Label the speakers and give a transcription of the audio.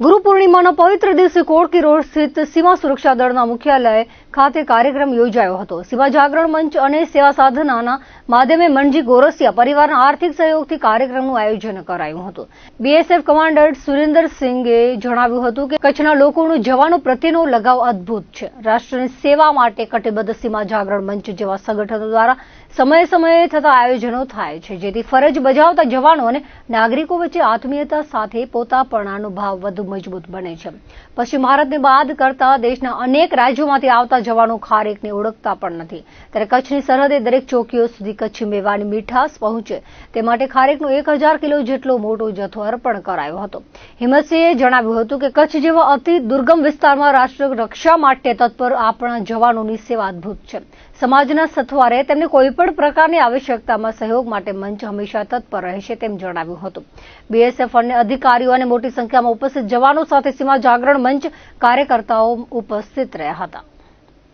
Speaker 1: ગુરુ પૂર્ણિમાના પવિત્ર દિવસે કોળકી રોડ સ્થિત સીમા સુરક્ષા દળના મુખ્યાલય ખાતે કાર્યક્રમ યોજાયો હતો. સીમા જાગરણ મંચ અને સેવા સાધનાના માધ્યમે મનજી ગોરસિયા પરિવારના આર્થિક સહયોગથી કાર્યક્રમનું આયોજન કરાયું હતું. બીએસએફ કમાન્ડર સુરેન્દર સિંઘે જણાવ્યું હતું કે કચ્છના લોકોનું જવાનો પ્રત્યેનો લગાવ અદ્ભુત છે. રાષ્ટ્રની સેવા માટે કટિબદ્ધ સીમા જાગરણ મંચ જેવા સંગઠનો દ્વારા સમયે સમયે થતા આયોજનો થાય છે, જેથી ફરજ બજાવતા જવાનો અને નાગરિકો વચ્ચે આત્મીયતા સાથે પોતાપણાનો ભાવ વધુ મજબૂત બને છે. પશ્ચિમ ભારતને બાદ કરતા દેશના અનેક રાજ્યોમાંથી આવતા જવાનો ખારેકને ઓળખતા પણ નથી. ત્યારે કચ્છની સરહદે દરેક ચોકીઓ સુધી કચ્છી મેવાની મીઠાશ પહોંચે. તે માટે ખારેકનો એક કિલો જેટલો મોટો જથ્થો અર્પણ કરાયો હતો. હિંમતસિંહે જણાવ્યું હતું કે કચ્છ જેવા અતિ દુર્ગમ વિસ્તારમાં રાષ્ટ્ર રક્ષા માટે તત્પર આપણા જવાનોની સેવા અદ્ભુત છે. સમાજના સથવારે તેમને કોઈ પણ પ્રકારની આવશ્યકતામાં સહયોગ માટે મંચ હંમેશા તત્પર રહેશે તેમ જણાવ્યું હતું. બીએસએફ અને અધિકારીઓ અને મોટી સંખ્યામાં ઉપસ્થિત જવાનો સાથે સીમા જાગરણ મંચ કાર્યકર્તાઓ ઉપસ્થિત રહ્યા હતા.